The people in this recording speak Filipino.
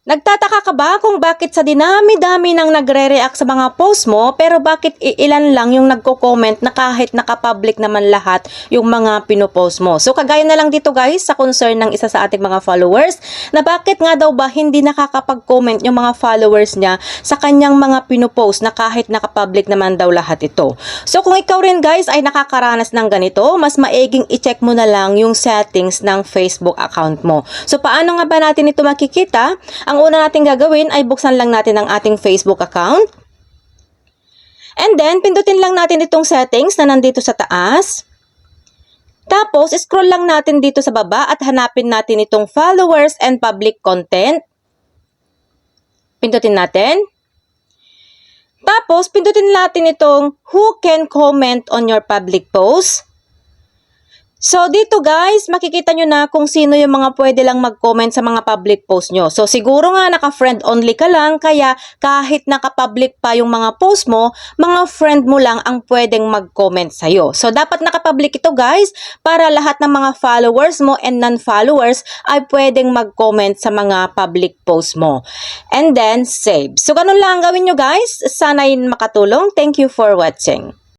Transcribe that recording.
Nagtataka ka ba kung bakit sa dinami-dami nang nagre-react sa mga post mo pero bakit iilan lang yung nagko-comment na kahit nakapublic naman lahat yung mga pinopost mo. So kagaya na lang dito guys sa concern ng isa sa ating mga followers na bakit nga daw ba hindi nakakapag-comment yung mga followers niya sa kanyang mga pinopost na kahit nakapublic naman daw lahat ito. So kung ikaw rin guys ay nakakaranas ng ganito, mas maiging i-check mo na lang yung settings ng Facebook account mo. So paano nga ba natin ito makikita? Ang una natin gagawin ay buksan lang natin ang ating Facebook account. And then, pindutin lang natin itong settings na nandito sa taas. Tapos, scroll lang natin dito sa baba at hanapin natin itong followers and public content. Pindutin natin. Tapos, pindutin natin itong who can comment on your public post. So, dito guys, makikita nyo na kung sino yung mga pwede lang mag-comment sa mga public post nyo. So, siguro nga naka-friend only ka lang, kaya kahit naka-public pa yung mga post mo, mga friend mo lang ang pwedeng mag-comment sa'yo. So, dapat naka-public ito guys, para lahat ng mga followers mo and non-followers ay pwedeng mag-comment sa mga public post mo. And then, save. So, ganun lang ang gawin nyo guys. Sana'y makatulong. Thank you for watching.